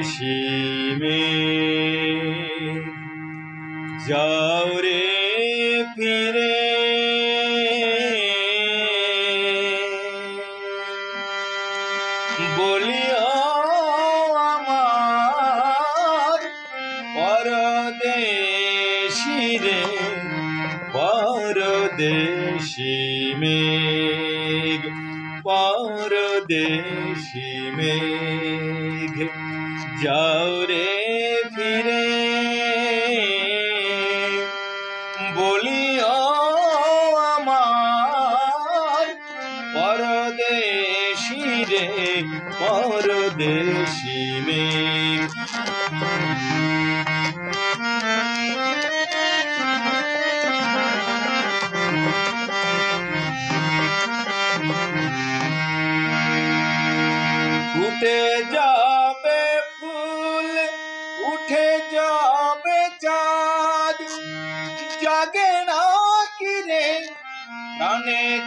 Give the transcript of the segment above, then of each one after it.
পরদেশি মে যাও রে ফিরে। বলিও আমার পরদেশি রে পরদেশি মেঘ পরদেশি মেঘ। যাও রে ফিরে। বলিও আমার পরদেশি রে পরদেশি মেঘ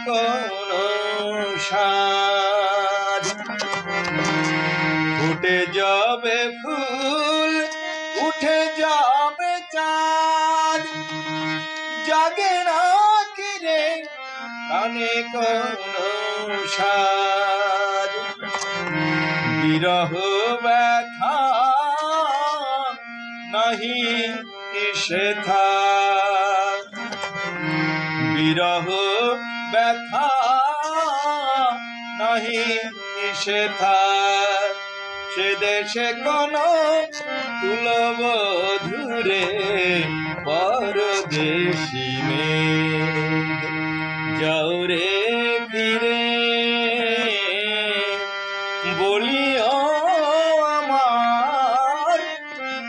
কোন সাদ উঠে যাবে ফুল, উঠে যাবে চাঁদ। জাগে না কিরে প্রাণে কোন সাদ বিরহ ব্যথা নাহি কিসে থা বিরহ ব্যথা নাহি থা সে দেশে কোন তুলব ধুরে পরদেশি মেঘ যাও রে ফিরে, বলিও আমার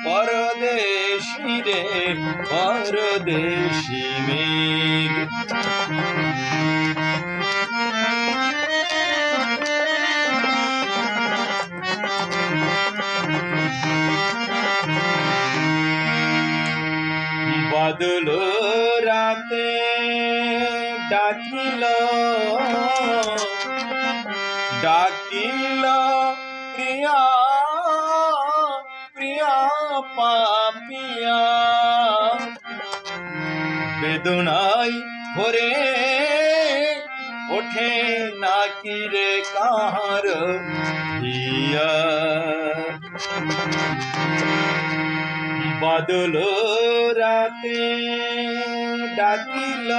পরদেশি রে, পরদেশি মেঘ বাদল রাতে ডাকিল। ডাকিল প্রিয়া প্রিয়া পাপিয়া বেদনাই ভরে ওঠে নাকি রে কাহার হিয়া বাদল রাতে ডাকিল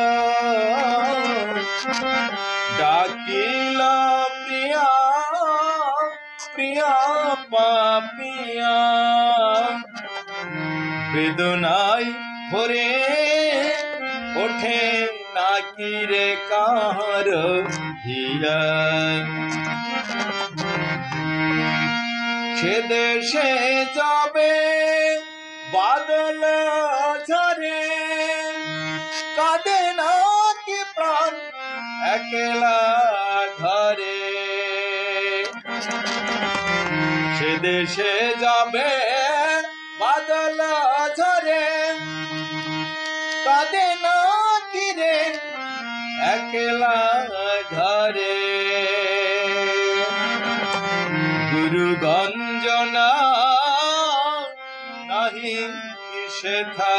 ডাকিল প্রিয়া প্রিয়া পাপিয়া। বেদনাই ভরে ওঠে নাকি রে কাহার হিয়া সে দেশে যাবে বাদল ঝরে। কাঁদে না কি প্রাণ একলা ঘরে। সে দেশে যাবে বাদল ঝরে। কাঁদে না কি রে একলা ঘরে। গুরু গঞ্জনা নাহি কিসে থা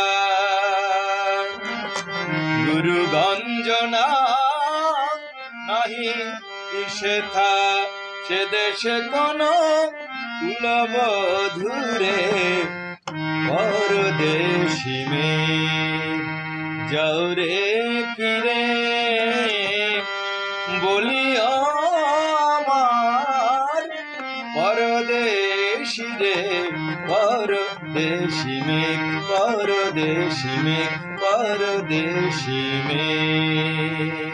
গুরু গঞ্জনা নাহি কিসে থা সে দেশে কোন তুলব ধুরে পরদেশি মে যাও রে ফিরে, বলিও আমার পরদেশি রে। পরদেশি মেঘ পরদেশি মেঘ পরদেশি মেঘ